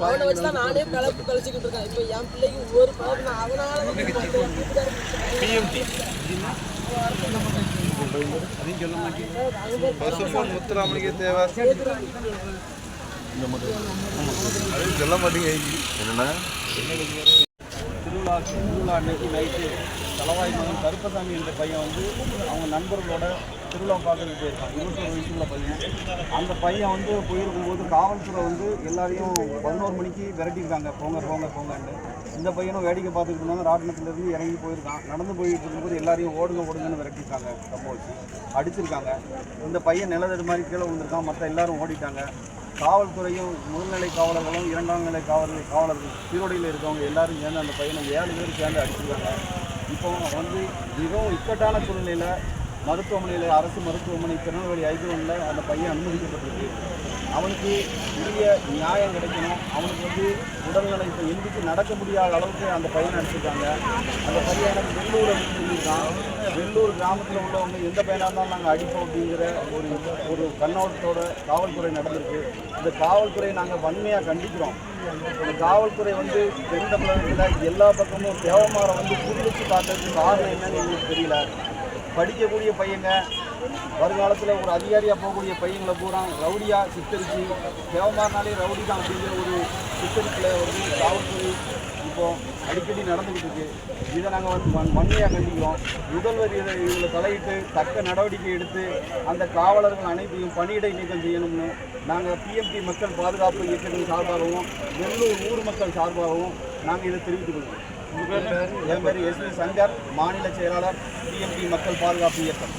அவனை வச்சு தான் நானே கலப்பு கழிச்சுக்கிட்டு இருக்கேன் இப்போ என் பிள்ளைக்கு ஒரு பழம் நான் அவனால வந்து என் வீட்டுக்காரர் பிஎம்டி சொல்ல மாட்டேங்க என்னன்னா திருவிழா திருவிழா அன்னைக்கு நைட்டு தலவாய் மகன் கருப்பசாமி என்ற பையன் வந்து அவங்க நண்பர்களோட திருவிழா பார்க்கறதுக்கு போயிருக்கான் இருபத்தொரு வயசுள்ள பையன். அந்த பையன் வந்து போயிருக்கும்போது காவல்துறை வந்து எல்லாரையும் பதினோரு மணிக்கு விரட்டியிருக்காங்க. போங்க போங்க போங்கன்னு இந்த பையனும் வேடிக்கை பார்த்துட்டு இருந்தாங்க. ராட்டினத்துலேருந்து இறங்கி போயிருக்கான். நடந்து போயிட்டு இருக்கும்போது எல்லாரையும் ஓடுங்க ஓடுங்கன்னு விரட்டியிருக்காங்க. கம்ப வச்சு அடிச்சிருக்காங்க. இந்த பையன் நிலதடு மாதிரி கீழே விழுந்திருக்கான். மற்ற எல்லாரும் ஓடிட்டாங்க. காவல்துறையும் முதல்நிலை காவலர்களும் இரண்டாம் நிலை காவலர்கள் காவலர்கள் சீரோடையில் இருக்கவங்க எல்லாரும் சேர்ந்து அந்த பையனை ஏழு பேர் சேர்ந்து அடிச்சிருக்காங்க. இப்போ வந்து மிகவும் இக்கட்டான சூழ்நிலையில் மருத்துவமனையில் அரசு மருத்துவமனை திருநெல்வேலி ஐக்கியமில் அந்த பையன் அனுமதிக்கப்பட்டிருக்கு. அவனுக்கு உரிய நியாயம் கிடைக்கணும். அவனுக்கு வந்து உடல்நிலை இப்போ எந்திரிச்சு நடக்க முடியாத அளவுக்கு அந்த பையனை அடிச்சிருக்காங்க அந்த பையன் எனக்கு வெள்ளூர் அப்படின்னு சொல்லியிருக்கான் வெள்ளூர் கிராமத்தில் உள்ளவங்க எந்த பையனாக இருந்தாலும் நாங்கள் அடிப்போம் அப்படிங்கிற ஒரு ஒரு கண்ணோட்டத்தோட காவல்துறை நடந்திருக்கு. இந்த காவல்துறையை நாங்கள் வன்மையாக கண்டிக்கிறோம். இந்த காவல்துறை வந்து தென் தமிழகத்தில் எல்லா பக்கமும் தேவமாரை வந்து குறி வச்சு காட்டுறதுக்கு காரணம் என்னன்னு எங்களுக்கு தெரியல. படிக்கக்கூடிய பையங்க. வருங்காலத்தில் ஒரு அதிகாரியாக போகக்கூடிய பையங்களை பூரா ரவுடியாக சித்தரித்து தேவமானாலே ரவுடி தான் அப்படிங்கிற ஒரு சித்தரிப்பில் வந்து காவல்துறை இப்போது அடிக்கடி நடந்துக்கிட்டு இருக்குது இதை நாங்கள் வந்து மண் வன்மையாக கண்டிக்கிறோம். முதல்வர் இதை இதில் தலையிட்டு தக்க நடவடிக்கை எடுத்து அந்த காவலர்கள் அனைத்தையும் பணியிடை நீக்கம் செய்யணும்னு நாங்கள் பிஎம்பி மக்கள் பாதுகாப்பு இயக்கத்தின் சார்பாகவும் வெள்ளூர் ஊர் மக்கள் சார்பாகவும் நாங்கள் இதை தெரிவித்துக் கொள்கிறோம். என் பேர் எஸ் வி சங்கர் மாநில செயலாளர் பிஎம்பி மக்கள் பாதுகாப்பு இயக்கம்.